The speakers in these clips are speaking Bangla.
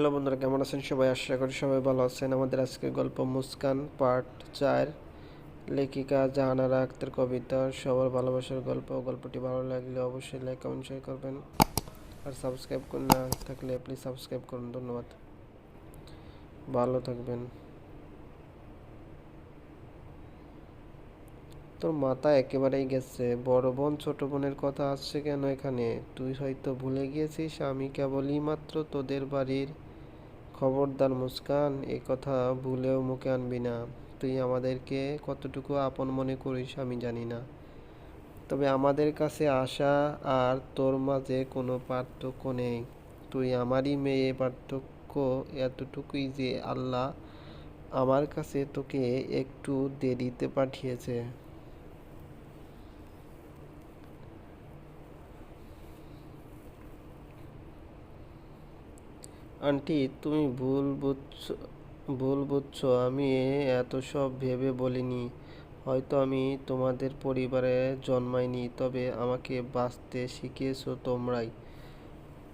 হ্যালো বন্ধুরা, কেমন আছেন সবাই? আশা করি সবাই ভালো আছেন। আমাদের আজকের গল্প মুস্কান পার্ট চার। লেখিকা জাহানারা আক্তার কবিতা, সবার ভালোবাসার গল্প। গল্পটি ভালো লাগলে অবশ্যই লাইক কমেন্ট শেয়ার করবেন। আর সাবস্ক্রাইব করে না থাকলে প্লিজ সাবস্ক্রাইব করুন। ধন্যবাদ। ভালো থাকবেন। তোর মাথা একেবারেই গেছে। বড় বোন, ছোট বোনের কথা আসছে কেন এখানে? তুই হয়তো ভুলে গিয়েছিস, আমি কেবলই মাত্র তোদের বাড়ির খবরদার মুস্কান, এ কথা ভুলেও মুখে আনবি না। তুই আমাদেরকে কতটুকু আপন মনে করিস আমি জানি না। তবে আমাদের কাছে আসা আর তোর মাঝে কোনো পার্থক্য নেই। তুই আমারই মেয়ে পার্থক্য এতটুকুই যে আল্লাহ আমার কাছে তোকে একটু দেরিতে পাঠিয়েছে। আন্টি, তুমি ভুল বুঝছ ভুল বুঝছ, আমি এত সব ভেবে বলিনি। হয়তো আমি তোমাদের পরিবারে জন্মাইনি, তবে আমাকে বাঁচতে শিখিয়েছো তোমরাই।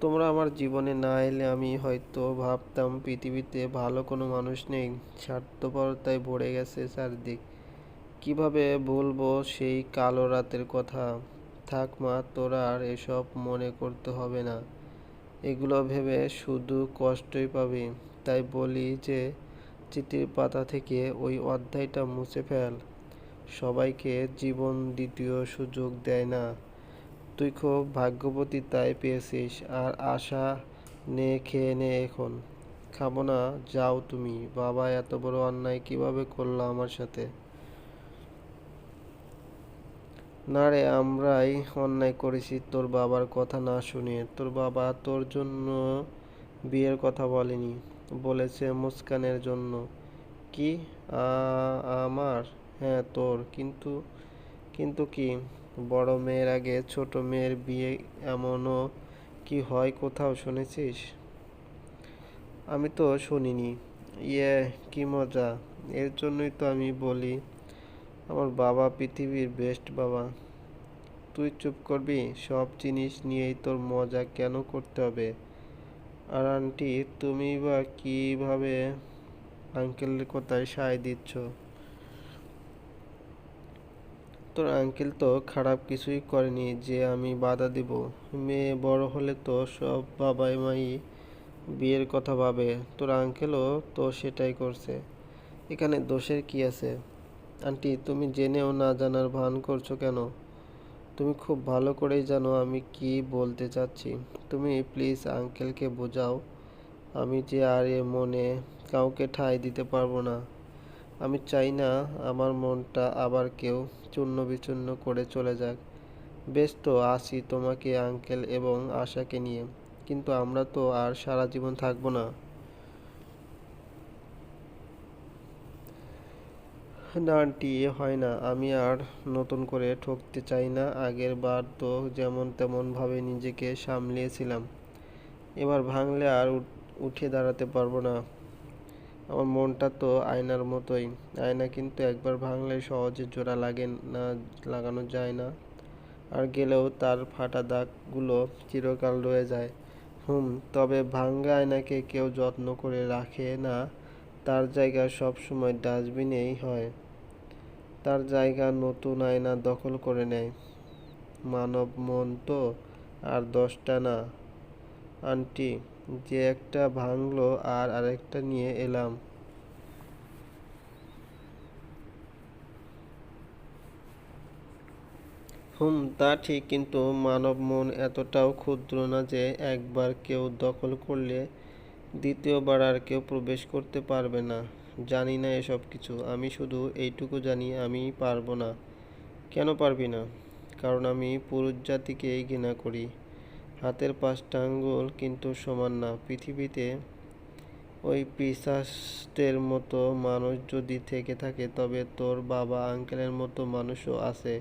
তোমরা আমার জীবনে না এলে আমি হয়তো ভাবতাম পৃথিবীতে ভালো কোনো মানুষ নেই, স্বার্থপরতায় ভরে গেছে চারদিক। কীভাবে বলব সেই কালো রাতের কথা? থাক মা, তোরা আর এসব মনে করতে হবে না। এগুলো ভেবে শুধু কষ্টই পাবি। তাই বলি যে, চিঠির পাতা থেকে ওই অধ্যায়টা মুছে ফেল। সবাইকে জীবন দ্বিতীয় সুযোগ দেয় না। তুই খুব ভাগ্যবতী তাই পেয়েছিস, আর আশা নে, খেয়ে নে এখন। খাব না, যাও তুমি। বাবা, এত বড় অন্যায় কীভাবে করল আমার সাথে? না রে, আমরাই অন্যায় করেছি। তোর বাবার কথা না শুনে, তোর বাবা তোর জন্য বিয়ের কথা বলেনি, বলেছে মুস্কানের জন্য। কি? আমার? হ্যাঁ তোর। কিন্তু কিন্তু কি? বড় মেয়ের আগে ছোট মেয়ের বিয়ে এমনও কি হয় কোথাও শুনেছিস? আমি তো শুনিনি। ইয়ে কি মজা। এর জন্যই তো আমি বলি আমার বাবা পৃথিবীর বেস্ট বাবা। তুই চুপ করবি, সব জিনিস নিয়েই তোর মজা কেন করতে হবে? আর আন্টি তুমি বা কীভাবে আঙ্কেলের কথায় সায় দিচ্ছ? তোর আঙ্কেল তো খারাপ কিছুই করেনি যে আমি বাধা দিব। মেয়ে বড় হলে তো সব বাবাই মাই বিয়ের কথা ভাবে। তোর আঙ্কেলও তো সেটাই করছে। এখানে দোষের কি আছে? আন্টি, তুমি জেনেও না জানার ভান করছ কেন? তুমি খুব ভালো করেই জানো আমি কি বলতে চাচ্ছি। তুমি প্লিজ আঙ্কেলকে বোঝাও, আমি যে আর এ মনে কাউকে ঠাঁই দিতে পারব না। আমি চাই না আমার মনটা আবার কেউ চূর্ণ বিচূর্ণ করে চলে যাক। বেশ তো, আসি তোমাকে আঙ্কেল এবং আশাকে নিয়ে। কিন্তু আমরা তো আর সারা জীবন থাকব না। না আন্টি এ হয় না। আমি আর নতুন করে ঠকতে চাই না। আগের বার তো যেমন তেমন ভাবে নিজেকে সামলিয়েছিলাম। এবার ভাঙলে আর উঠে দাঁড়াতে পারব না। আমার মনটা তো আয়নার মতোই। আয়না কিন্তু একবার ভাঙলে সহজে জোড়া লাগে না, লাগানো যায় না। আর গেলেও তার ফাটা দাগগুলো চিরকাল রয়ে যায়। হুম, তবে ভাঙ্গা আয়নাকে কেউ যত্ন করে রাখে না। তার জায়গা সবসময় ডাস্টবিনেই হয়। তার জায়গা নতুন আয়না দখল করে নেয়। মানব মন তো আর দশটা না। আন্টি, যে একটা ভাঙলো আর আরেকটা নিয়ে এলাম। হুম, তা ঠিক, কিন্তু মানব মন এতটাও ক্ষুদ্র না যে একবার কেউ দখল করলে দ্বিতীয়বার আর কেউ প্রবেশ করতে পারবে না। জানি না এসব কিছু। আমি শুধু এইটুকু জানি, আমি পারব না। কেন পারবি না? কারণ আমি পুরুষ জাতিকেই ঘৃণা করি। হাতের পাঁচটা আঙ্গুল কিন্তু সমান না। পৃথিবীতে ওই পিশাচদের মতো মানুষ যদি থেকে থাকে, তবে তোর বাবা আঙ্কেলের মতো মানুষও আছে।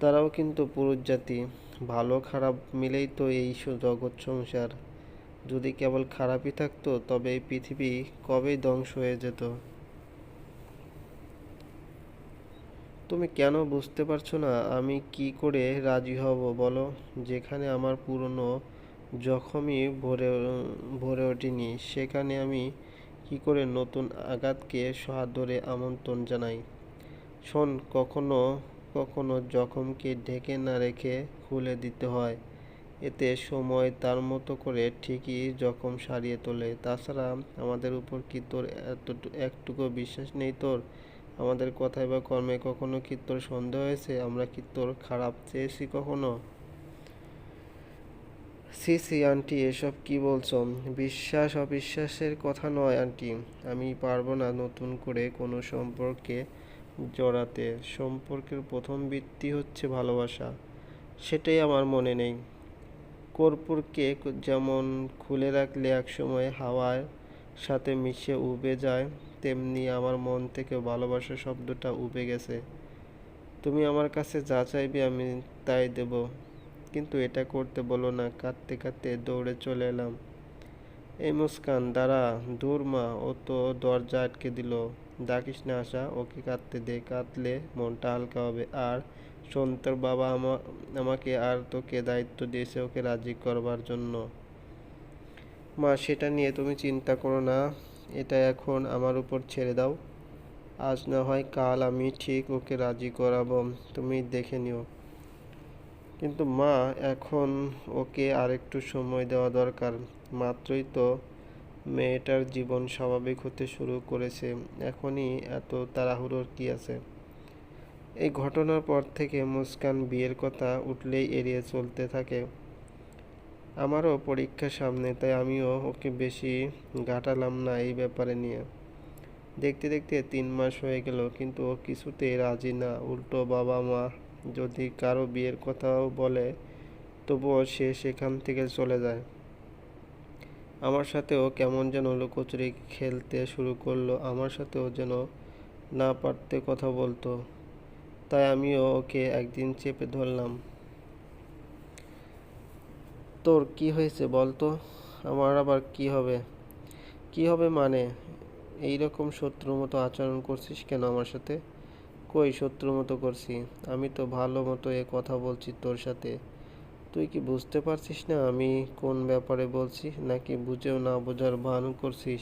তারাও কিন্তু পুরুষ জাতি। ভালো খারাপ মিলেই তো এই জগৎ সংসার। যদি কেবল খারাপই থাকতো, তবে এই পৃথিবী কবেই ধ্বংস হয়ে যেত। তুমি কেন বুঝতে পারছ না আমি কি করে রাজি হব, বলো? যেখানে আমার পুরনো জখমই ভরে ভরে ওঠেনি, সেখানে আমি কি করে নতুন আঘাতকে সহাদরে আমন্ত্রণ জানাই? শোন, কখনো কখনো জখমকে ঢেকে না রেখে খুলে দিতে হয়। এতে সময় তার মতো করে ঠিকই জখম সারিয়ে তোলে। তাছাড়া আমাদের উপর কি তোর এত একটুকু বিশ্বাস নেই তোর? আমাদের কথায় বা কর্মে কখনো কি তোর সন্দেহ হয়েছে? আমরা কি তোর খারাপ চেয়েছি কখনো? সি সি, আন্টি, এসব কি বলছো? বিশ্বাস অবিশ্বাসের কথা নয়, আন্টি। আমি পারব না নতুন করে কোনো সম্পর্কে জড়াতে। সম্পর্কের প্রথম ভিত্তি হচ্ছে ভালোবাসা। সেটাই আমার মনে নেই। কর্পূরকে যেমন খুলে রাখলে একসময় হাওয়ার সাথে মিশে উবে যায়, তেমনি আমার মন থেকে ভালোবাসা শব্দটা উবে গেছে। তুমি আমার কাছে যা চাইবে আমি তাই দেব। কিন্তু এটা করতে বলো না, কাঁদতে কাঁদতে দৌড়ে চলে এলাম। এই মুস্কান, দাঁড়া, দূর মা, ও তো দরজা আটকে দিল। ডাকিস না আসা ওকে কাঁদতে দে, কাঁদলে মনটা হালকা হবে। আর শোন তোর বাবা আমা, আমাকে আর তোকে দায়িত্ব দিয়েছে ওকে রাজি করবার জন্য। মা, সেটা নিয়ে তুমি চিন্তা করো না। এটা এখন আমার উপর ছেড়ে দাও। আজ না হয় কাল আমি ঠিক ওকে রাজি করাবো। তুমি দেখে নিও। কিন্তু মা, এখন ওকে আরেকটু সময় দেওয়া দরকার। মাত্রই তো মেয়েটার জীবন স্বাভাবিক হতে শুরু করেছে। এখনই এত তাড়াহুড়োর কি আছে? এই ঘটনার পর থেকে মুস্কান বিয়ের কথা উঠলেই এড়িয়ে চলতে থাকে। আমারও পরীক্ষা সামনে, তাই আমিও ওকে বেশি ঘাটালাম না এই ব্যাপারে নিয়ে। দেখতে দেখতে তিন মাস হয়ে গেল, কিন্তু ও কিছুতেই রাজি না। উল্টো বাবা মা যদি কারও বিয়ের কথাও বলে, তবুও সে সেখান থেকে চলে যায়। আমার সাথেও কেমন যেন লুকোচুরি খেলতে শুরু করল, আমার সাথেও যেন না পারতে কথা বলতো। তাই আমিও ওকে একদিন চেপে ধরলাম। তোর কি হয়েছে বলতো আমার আবার কি হবে? কি হবে মানে? এই রকম শত্রুর মতো আচরণ করছিস কেন আমার সাথে? কই শত্রুর মতো করছি? আমি তো ভালো মতো এ কথা বলছি তোর সাথে। তুই কি বুঝতে পারছিস না আমি কোন ব্যাপারে বলছি? নাকি বুঝেও না বোঝার ভান করছিস?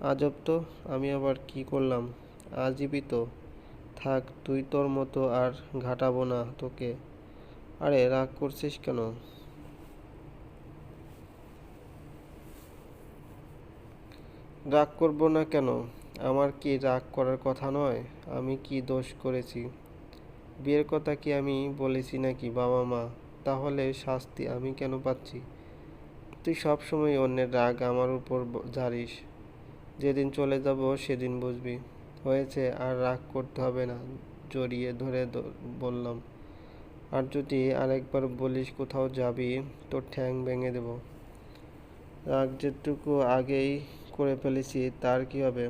আজব তো, আমি আবার কি করলাম? আজীবই তো। থাক, তুই তোর মতো আর ঘাটাবো না তোকে। আরে, রাগ করছিস কেন? রাগ করব না কেন? আমার কি রাগ করার কথা নয়? আমি কি দোষ করেছি? বিয়ের কথা কি আমি বলেছি নাকি বাবা মা? তাহলে শাস্তি আমি কেন পাচ্ছি? তুই সব সময় অন্যের রাগ আমার উপর ঝাড়িস। যেদিন চলে যাব সেদিন বুঝবি। হয়েছে আর রাগ করতে হবে না, জড়িয়ে ধরে বললাম। আর যদি আরেকবার বলিস কোথাও যাবি, তোর ঠ্যাং ভেঙে দেব। রাগ যেটুকু আগেই করে ফেলেছি, তার কি হবে?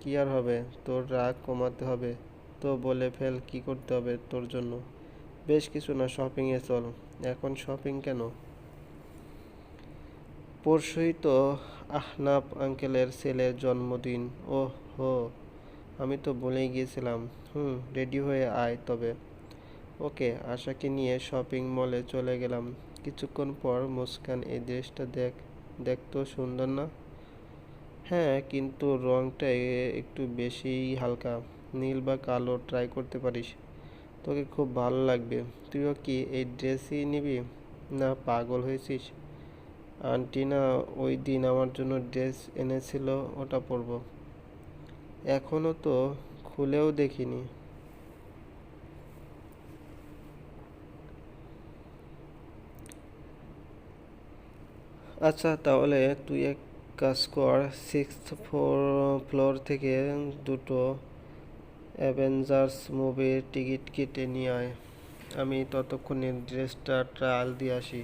কি আর হবে? তোর রাগ কমাতে হবে। তো বলে ফেল, কি করতে হবে তোর জন্য? বেশ কিছু না শপিংয়ে চল। এখন শপিং কেন? পরশুই তো আহনাফ আঙ্কেলের ছেলের জন্মদিন। ও হো আমি তো বলেই গিয়েছিলাম, হুম রেডি হয়ে আয় তবে। ওকে, আশাকে নিয়ে শপিং মলে চলে গেলাম। কিছুক্ষণ পর মুস্কান, এই ড্রেসটা দেখ দেখতো সুন্দর না? হ্যাঁ কিন্তু রংটা একটু বেশি হালকা। নীল বা কালো ট্রাই করতে পারিস। তোকে খুব ভালো লাগবে। তুইও কি এই ড্রেসই নিবি? না, পাগল হয়েছিস। আন্টি না, ওই দিন আমার জন্য ড্রেস এনেছিল, ওটা পরবো। এখনও তো খুলেও দেখিনি। আচ্ছা তাহলে তুই এক কাজ কর সিক্সথ ফ্লোর থেকে দুটো অ্যাভেঞ্জার্স মুভির টিকিট কেটে নিয়ে আয়। আমি ততক্ষণে ড্রেসটা ট্রায়াল দিয়ে আসি।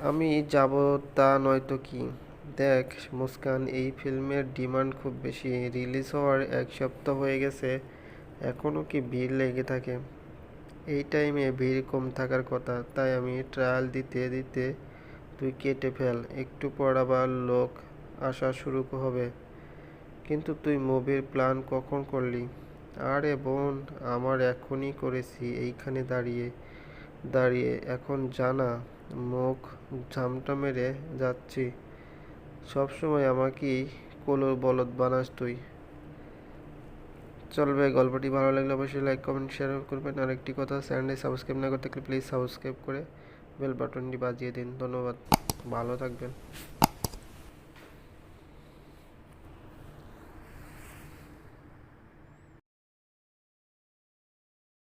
আমি যাব তা নয়তো কি? দেখ, মুস্কান, এই ফিল্মের ডিমান্ড খুব বেশি। রিলিজ হওয়ার এক সপ্তাহ হয়ে গেছে, এখনও কি ভিড় লেগে থাকে? এই টাইমে ভিড় কম থাকার কথা, তাই আমি ট্রায়াল দিতে দিতে তুই কেটে ফেল, একটু পর আবার লোক আসা শুরু হবে। কিন্তু তুই মুভির প্ল্যান কখন করলি? আরে বোন, আমার এখনই করেছি, এইখানে দাঁড়িয়ে দাঁড়িয়ে। এখন জানা, মুখ ঝামটা মেরে যাচ্ছি। সবসময় আমাকেই কোলোর বলদ বানাস তুই। চলবে গল্পটি ভালো লাগলে অবশ্যই লাইক কমেন্ট শেয়ার করবেন। আর একটি কথা চ্যানেলে সাবস্ক্রাইব না করতে প্লিজ সাবস্ক্রাইব করে বেল বাটনটি বাজিয়ে দিন। ধন্যবাদ। ভালো থাকবেন।